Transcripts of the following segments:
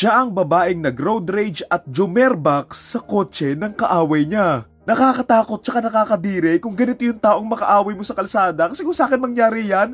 Siya ang babaeng nag-road rage at jumerbox sa kotse ng kaaway niya. Nakakatakot tsaka nakakadire kung ganito yung taong makaaway mo sa kalsada kasi kung sa akin mangyari yan,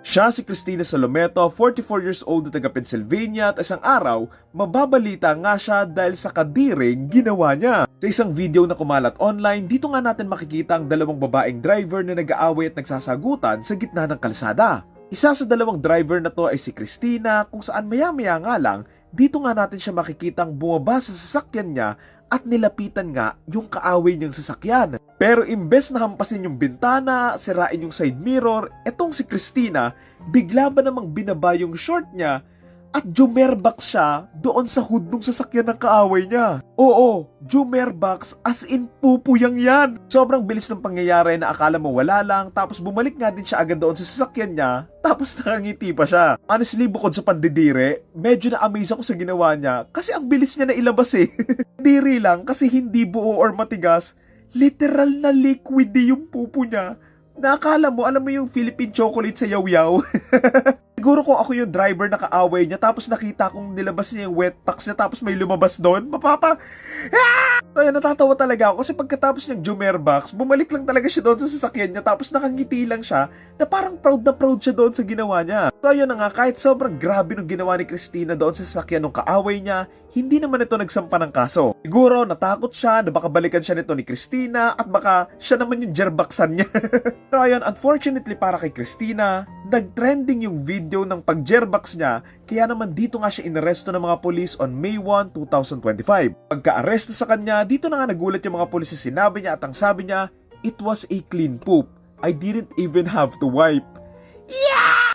siya si Christina Salometo, 44 years old na taga Pennsylvania at isang araw, mababalita nga siya dahil sa kadiring ginawa niya. Sa isang video na kumalat online, dito nga natin makikita ang dalawang babaeng driver na nag-aaway at nagsasagutan sa gitna ng kalsada. Isa sa dalawang driver na to ay si Christina kung saan maya-maya nga lang, dito nga natin siya makikitang bumaba sa sasakyan niya at nilapitan nga yung kaaway niyang sasakyan. Pero imbes na hampasin yung bintana, sirain yung side mirror, etong si Christina, bigla ba namang binaba yung short niya at jumerbox siya doon sa hood ng sasakyan ng kaaway niya. Oo, jumerbox as in pupuyang yan. Sobrang bilis ng pangyayari na akala mo wala lang tapos bumalik nga din siya agad doon sa sasakyan niya tapos nakangiti pa siya. Honestly, bukod sa pandidire, medyo na-amaze ako sa ginawa niya kasi ang bilis niya na ilabas eh. Diri lang kasi hindi buo or matigas, literal na liquid yung pupo niya. Nakakala mo, alam mo yung Philippine chocolate sa yaw-yaw? Siguro kung ako yung driver na kaaway niya tapos nakita kong nilabas niya yung wet packs niya tapos may lumabas doon, mapapa... Ah! Kaya natatawa talaga ako kasi pagkatapos niyang jumerbox, bumalik lang talaga siya doon sa sasakyan niya tapos nakangiti lang siya na parang proud na proud siya doon sa ginawa niya. So ayun na nga, kahit sobrang grabe nung ginawa ni Christina doon sa sasakyan ng kaaway niya, hindi naman ito nagsampa ng kaso. Siguro natakot siya na baka balikan siya nito ni Christina at baka siya naman yung jerbaksan niya. Pero ayun, unfortunately para kay Christina, nag-trending yung video ng pag-jerbox niya kaya naman dito nga siya inaresto ng mga polis on May 1, 2025. Pagka-aresto sa kanya, dito na nga nagulat yung mga polis sa sinabi niya at ang sabi niya, it was a clean poop. I didn't even have to wipe.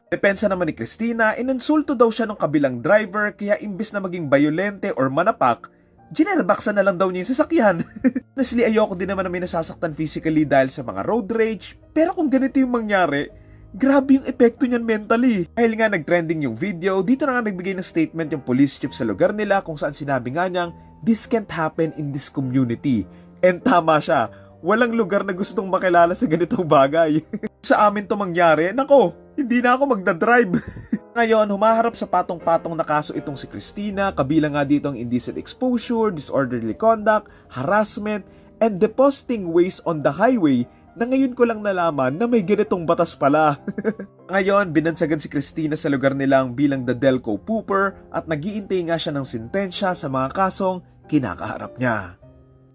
Depensa naman ni Christina, inonsulto daw siya ng kabilang driver kaya imbes na maging bayolente or manapak, ginerbaksan na lang daw niya yung sasakyan. Honestly, ayoko din naman na may nasasaktan physically dahil sa mga road rage, pero kung ganito yung mangyari, grabe yung epekto niyan mentally. Dahil nga nag-trending yung video, dito na nga nagbigay ng statement yung police chief sa lugar nila kung saan sinabi nga niyang, this can't happen in this community. And tama siya, walang lugar na gustong makilala sa ganitong bagay. sa amin to mangyari, nako, hindi na ako magdadrive. Ngayon, humaharap sa patong-patong na kaso itong si Christina, kabilang nga dito ang indecent exposure, disorderly conduct, harassment, and depositing waste on the highway na ngayon ko lang nalaman na may ganitong batas pala. ngayon, binansagan si Christina sa lugar nilang bilang the Delco Pooper at nagiintay nga siya ng sintensya sa mga kasong kinakaharap niya.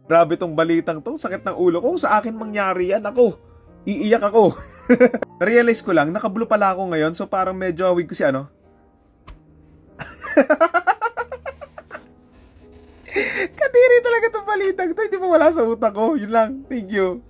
Grabe tong balitang tong sakit ng ulo ko. Sa akin mangyari yan, ako, iiyak ako. Na-realize ko lang, nakablo pala ako ngayon, so parang medyo awig ko si ano. Kadiri talaga tong balitang to, hindi mo wala sa utak ko. Yun lang, thank you.